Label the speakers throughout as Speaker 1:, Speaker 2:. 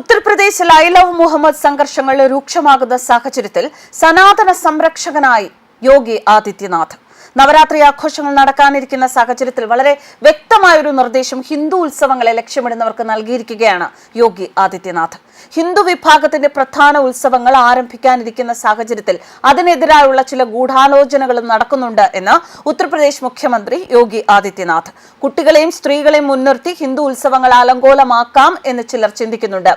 Speaker 1: ഉത്തർപ്രദേശിൽ I love Muhammad സംഘർഷങ്ങൾ രൂക്ഷമാകുന്ന സാഹചര്യത്തിൽ സനാതന സംരക്ഷകനായി യോഗി ആദിത്യനാഥ്. നവരാത്രി ആഘോഷങ്ങൾ നടക്കാനിരിക്കുന്ന സാഹചര്യത്തിൽ വളരെ വ്യക്തമായൊരു നിർദ്ദേശം ഹിന്ദു ഉത്സവങ്ങളെ ലക്ഷ്യമിടുന്നവർക്ക് നൽകിയിരിക്കുകയാണ് യോഗി ആദിത്യനാഥ്. ഹിന്ദു വിഭാഗത്തിന്റെ പ്രധാന ഉത്സവങ്ങൾ ആരംഭിക്കാനിരിക്കുന്ന സാഹചര്യത്തിൽ അതിനെതിരായുള്ള ചില ഗൂഢാലോചനകളും നടക്കുന്നുണ്ട് എന്ന് ഉത്തർപ്രദേശ് മുഖ്യമന്ത്രി യോഗി ആദിത്യനാഥ്. കുട്ടികളെയും സ്ത്രീകളെയും മുൻനിർത്തി ഹിന്ദു ഉത്സവങ്ങൾ അലങ്കോലമാക്കാം എന്ന് ചിലർ ചിന്തിക്കുന്നുണ്ട്.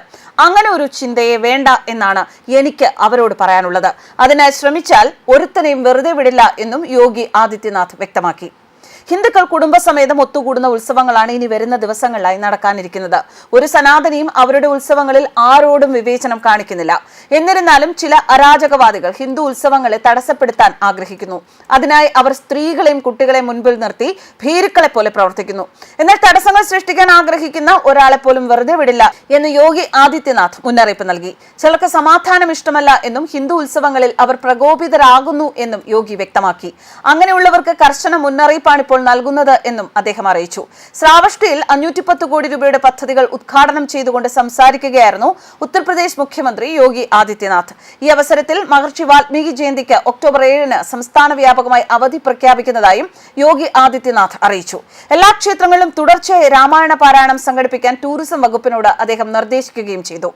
Speaker 1: അങ്ങനെ ഒരു ചിന്തയെ വേണ്ട എന്നാണ് എനിക്ക് അവരോട് പറയാനുള്ളത്. അതിനായി ശ്രമിച്ചാൽ ഒരുത്തനെയും വെറുതെ വിടില്ല എന്നും യോഗി ആദിത്യനാഥ് വ്യക്തമാക്കി ഹിന്ദുക്കൾ കുടുംബസമേതം ഒത്തുകൂടുന്ന ഉത്സവങ്ങളാണ് ഇനി വരുന്ന ദിവസങ്ങളിലായി നടക്കാനിരിക്കുന്നത്. ഒരു സനാതനിയും അവരുടെ ഉത്സവങ്ങളിൽ ആരോടും വിവേചനം കാണിക്കുന്നില്ല. എന്നിരുന്നാലും ചില അരാജകവാദികൾ ഹിന്ദു ഉത്സവങ്ങളെ തടസ്സപ്പെടുത്താൻ ആഗ്രഹിക്കുന്നു. അതിനായി അവർ സ്ത്രീകളെയും കുട്ടികളെയും മുൻപിൽ നിർത്തി ഭീരുക്കളെ പോലെ പ്രവർത്തിക്കുന്നു. എന്നാൽ തടസ്സങ്ങൾ സൃഷ്ടിക്കാൻ ആഗ്രഹിക്കുന്ന ഒരാളെ പോലും വെറുതെ വിടില്ല എന്ന് യോഗി ആദിത്യനാഥ് മുന്നറിയിപ്പ് നൽകി. ചിലർക്ക് സമാധാനം ഇഷ്ടമല്ല എന്നും ഹിന്ദു ഉത്സവങ്ങളിൽ അവർ പ്രകോപിതരാകുന്നു എന്നും യോഗി വ്യക്തമാക്കി. അങ്ങനെയുള്ളവർക്ക് കർശന മുന്നറിയിപ്പാണ് ഇപ്പോൾ നൽകുന്നത് എന്നും അദ്ദേഹം അറിയിച്ചു. ശ്രാവഷ്ടിയിൽ അഞ്ഞൂറ്റി പത്ത് കോടി രൂപയുടെ പദ്ധതികൾ ഉദ്ഘാടനം ചെയ്തുകൊണ്ട് സംസാരിക്കുകയായിരുന്നു ഉത്തർപ്രദേശ് മുഖ്യമന്ത്രി യോഗി ആദിത്യനാഥ്. ഈ അവസരത്തിൽ മഹർഷി വാൽമീകി ജയന്തിക്ക് ഒക്ടോബർ ഏഴിന് സംസ്ഥാന വ്യാപകമായി അവധി പ്രഖ്യാപിക്കുന്നതായും യോഗി ആദിത്യനാഥ് അറിയിച്ചു. എല്ലാ ക്ഷേത്രങ്ങളിലും തുടർച്ചയായി രാമായണ പാരായണം സംഘടിപ്പിക്കാൻ ടൂറിസം വകുപ്പിനോട് അദ്ദേഹം നിർദ്ദേശിക്കുകയും ചെയ്തു.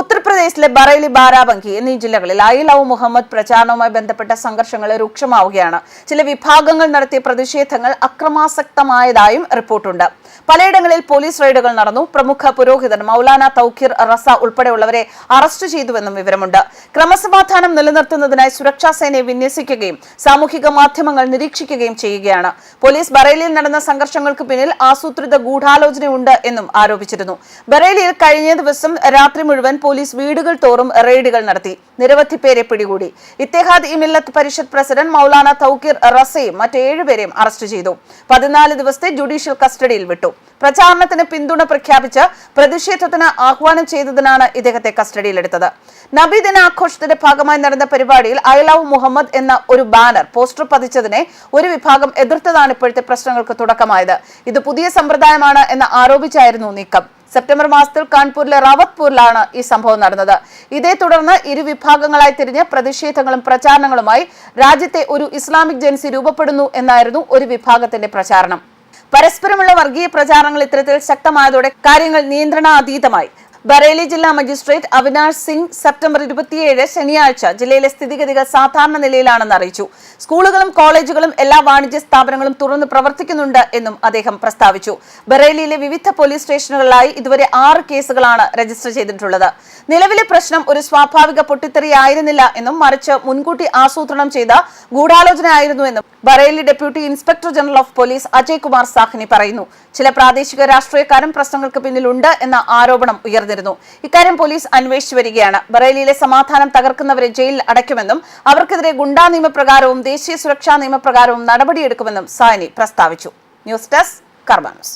Speaker 1: ഉത്തർപ്രദേശിലെ ബറേലി ബാരാബങ്കി എന്നീ ജില്ലകളിൽ ഐ ലവ് മുഹമ്മദ് പ്രചാരണവുമായി ബന്ധപ്പെട്ട സംഘർഷങ്ങൾ രൂക്ഷമാവുകയാണ്. ചില വിഭാഗങ്ങൾ നടത്തിയ പ്രതിഷേധങ്ങൾ അക്രമാസക്തമായതായും റിപ്പോർട്ടുണ്ട്. പലയിടങ്ങളിൽ പോലീസ് റെയ്ഡുകൾ നടന്നു. പ്രമുഖ പുരോഹിതൻ മൗലാന തൗഖിർ റസ ഉൾപ്പെടെയുള്ളവരെ അറസ്റ്റ് ചെയ്തുവെന്നും വിവരമുണ്ട്. ക്രമസമാധാനം നിലനിർത്തുന്നതിനായി സുരക്ഷാ സേനയെ വിന്യസിക്കുകയും സാമൂഹിക മാധ്യമങ്ങൾ നിരീക്ഷിക്കുകയും ചെയ്യുകയാണ്. പോലീസ് ബറേലിയിൽ നടന്ന സംഘർഷങ്ങൾക്ക് പിന്നിൽ ആസൂത്രിത ഗൂഢാലോചനയുണ്ട് എന്നും ആരോപിച്ചിരുന്നു. ബറേലിയിൽ കഴിഞ്ഞ ദിവസം രാത്രി മുഴുവൻ പോലീസ് വീടുകൾ തോറും റെയ്ഡുകൾ നടത്തി. നിരവധി പേരെ പിടികൂടി. ഇത്തേഹാദ് ഇ മില്ലത്ത് പരിഷത്ത് പ്രസിഡന്റ് മൗലാന തൗക്കീർ റസയും മറ്റ് ഏഴുപേരെയും അറസ്റ്റ് ചെയ്തു. പതിനാല് ദിവസത്തെ ജുഡീഷ്യൽ കസ്റ്റഡിയിൽ വിട്ടു. പ്രചാരണത്തിന് പിന്തുണ പ്രഖ്യാപിച്ച് പ്രതിഷേധത്തിന് ആഹ്വാനം ചെയ്തതിനാണ് ഇദ്ദേഹത്തെ കസ്റ്റഡിയിലെടുത്തത്. നബിദിന ദിനാഘോഷത്തിന്റെ ഭാഗമായി നടന്ന പരിപാടിയിൽ ഐ ലവ് മുഹമ്മദ് എന്ന ഒരു ബാനർ പോസ്റ്റർ പതിച്ചതിനെ ഒരു വിഭാഗം എതിർത്തതാണ് ഇപ്പോഴത്തെ പ്രശ്നങ്ങൾക്ക് തുടക്കമായത്. ഇത് പുതിയ സമ്പ്രദായമാണ് എന്ന് ആരോപിച്ചായിരുന്നു നീക്കം. സെപ്റ്റംബർ മാസത്തിൽ കാൺപൂരിലെ റാവത്പൂരിലാണ് ഈ സംഭവം നടന്നത്. ഇതേ തുടർന്ന് ഇരു വിഭാഗങ്ങളായി തിരിഞ്ഞ് പ്രതിഷേധങ്ങളും പ്രചാരണങ്ങളുമായി രാജ്യത്തെ ഒരു ഇസ്ലാമിക് ജൻസി രൂപപ്പെടുന്നു എന്നായിരുന്നു ഒരു വിഭാഗത്തിന്റെ പ്രചാരണം. പരസ്പരമുള്ള വർഗീയ പ്രചാരണങ്ങൾ ഇത്തരത്തിൽ ശക്തമായതോടെ കാര്യങ്ങൾ നിയന്ത്രണാതീതമായി. ബറേലി ജില്ലാ മജിസ്ട്രേറ്റ് അവിനാഷ് സിംഗ് സെപ്റ്റംബർ ഇരുപത്തിയേഴ് ശനിയാഴ്ച ജില്ലയിലെ സ്ഥിതിഗതികൾ സാധാരണ നിലയിലാണെന്ന് അറിയിച്ചു. സ്കൂളുകളും കോളേജുകളും എല്ലാ വാണിജ്യ സ്ഥാപനങ്ങളും തുറന്ന് പ്രവർത്തിക്കുന്നുണ്ട് എന്നും അദ്ദേഹം പ്രസ്താവിച്ചു. ബറേലിയിലെ വിവിധ പോലീസ് സ്റ്റേഷനുകളിലായി ഇതുവരെ ആറ് കേസുകളാണ് രജിസ്റ്റർ ചെയ്തിട്ടുള്ളത്. നിലവിലെ പ്രശ്നം ഒരു സ്വാഭാവിക പൊട്ടിത്തെറിയായിരുന്നില്ല എന്നും മറിച്ച് മുൻകൂട്ടി ആസൂത്രണം ചെയ്ത ഗൂഢാലോചനയായിരുന്നു എന്നും Bareilly deputy inspector general of police Ajay Kumar Sahni പറയുന്നു. ചില പ്രാദേശിക രാഷ്ട്രീയക്കാരും പ്രശ്നങ്ങൾക്ക് പിന്നിലുണ്ട് എന്ന ആരോപണം ഉയർന്നിരുന്നു ഇക്കാര്യം പോലീസ് അന്വേഷിച്ചു വരികയാണ്. ബറേലിയിലെ സമാധാനം തകർക്കുന്നവരെ ജയിലിൽ അടയ്ക്കുമെന്നും അവർക്കെതിരെ ഗുണ്ടാ നിയമപ്രകാരവും ദേശീയ സുരക്ഷാ നിയമപ്രകാരവും നടപടിയെടുക്കുമെന്നും സാനി പ്രസ്താവിച്ചു. News desk കർബാനസ്